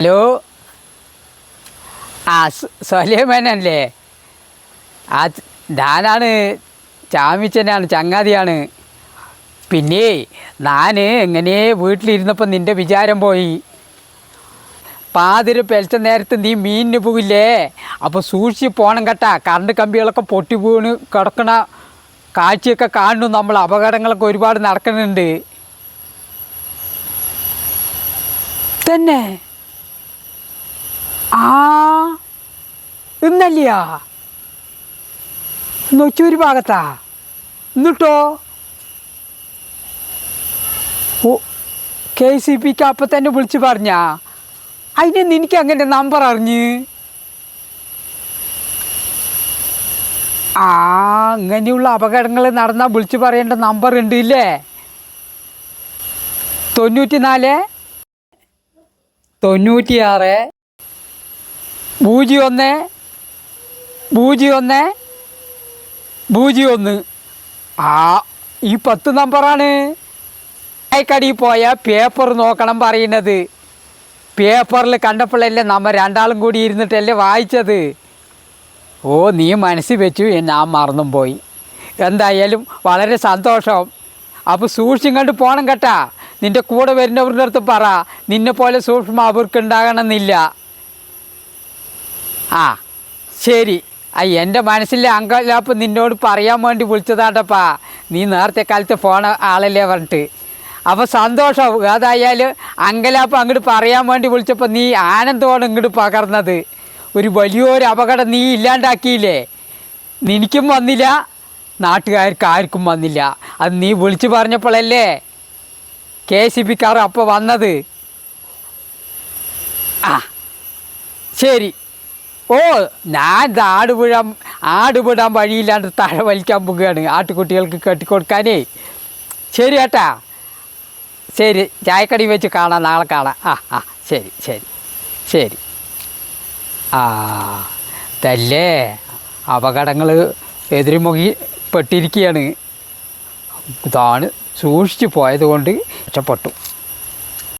Hello? ആ സൊലേമേനല്ലേ? ആ ഞാനാണ് ചാമിച്ചനാണ് ചങ്ങാതിയാണ്. പിന്നെ ഞാൻ എങ്ങനെ വീട്ടിലിരുന്നപ്പോൾ നിന്റെ വിചാരം പോയി? പാതിര പെലച്ച നേരത്ത് നീ മീനിന് പോകില്ലേ അപ്പോൾ സൂക്ഷിച്ച് പോകണം കേട്ടാ. കറണ്ട് കമ്പികളൊക്കെ പൊട്ടി വീണ് കിടക്കണ കാഴ്ചയൊക്കെ കാണുന്നു. നമ്മൾ അപകടങ്ങളൊക്കെ ഒരുപാട് നടക്കുന്നുണ്ട്. തന്നെ? ആ ഇന്നല്ലയാ? നൊച്ചൂര് ഭാഗത്താ. എന്നിട്ടോ ഓ കെ സി പിക്ക് അപ്പം തന്നെ വിളിച്ച് പറഞ്ഞാ. അതിന് നിനക്ക് അങ്ങനെ നമ്പർ അറിഞ്ഞ്? ആ ഇങ്ങനെയുള്ള അപകടങ്ങൾ നടന്നാൽ വിളിച്ച് പറയേണ്ട നമ്പർ ഉണ്ട് ഇല്ലേ? തൊണ്ണൂറ്റി നാല് തൊണ്ണൂറ്റിയാറ് പൂജ്യം ഒന്ന് പൂജ്യം ഒന്ന് പൂജ്യം ഒന്ന് ആ ഈ പത്ത് നമ്പറാണ്. ചായക്കടയിൽ പോയ പേപ്പർ നോക്കണം പറയുന്നത്. പേപ്പറിൽ കണ്ടപ്പോഴല്ലേ നമ്മൾ രണ്ടാളും കൂടി ഇരുന്നിട്ടല്ലേ വായിച്ചത്. ഓ നീ മനസ്സിൽ വെച്ചു ഞാൻ മറന്നും പോയി. എന്തായാലും വളരെ സന്തോഷം. അപ്പോൾ സൂക്ഷിച്ചും കണ്ട് പോകണം കേട്ടാ. നിന്റെ കൂടെ വരുന്നവരുടെ അടുത്ത് പറ. നിന്നെ പോലെ സൂക്ഷ്മം അവർക്ക് ഉണ്ടാകണമെന്നില്ല. ആ ശരി. ആ എന്റെ മനസ്സിലെ അങ്കലാപ്പ് നിന്നോട് പറയാൻ വേണ്ടി വിളിച്ചതാട്ടപ്പാ. നീ നേരത്തെ കാലത്ത് ഫോൺ ആളല്ലേ പറഞ്ഞിട്ട്. അപ്പോൾ സന്തോഷം. അതായാലും അങ്കലാപ്പ് അങ്ങോട്ട് പറയാൻ വേണ്ടി വിളിച്ചപ്പോൾ നീ ആനന്ദമാണ് ഇങ്ങോട്ട് പകർന്നത്. ഒരു വലിയൊരു അപകടം നീ ഇല്ലാണ്ടാക്കിയില്ലേ? നിനക്കും വന്നില്ല നാട്ടുകാർക്ക് ആർക്കും വന്നില്ല. അത് നീ വിളിച്ചു പറഞ്ഞപ്പോഴല്ലേ കെ സി ബിക്കാർ അപ്പോൾ വന്നത്. ആ ശരി. ഓ ഞാൻ ആട് വിടാൻ ആട് വിടാൻ വഴിയില്ലാണ്ട് താഴെ വലിക്കാൻ പോകുകയാണ് ആട്ടുകുട്ടികൾക്ക് കെട്ടിക്കൊടുക്കാനേ. ശരി ഏട്ടാ. ശരി ചായക്കടി വെച്ച് കാണാം നാളെ കാണാം. ആ ആ ശരി ശരി ശരി. ആ തല്ലേ അപകടങ്ങൾ എതിരുമുഖി പെട്ടിരിക്കുകയാണ്. ഇതാണ് സൂക്ഷിച്ചു പോയതുകൊണ്ട് രക്ഷപ്പെട്ടു.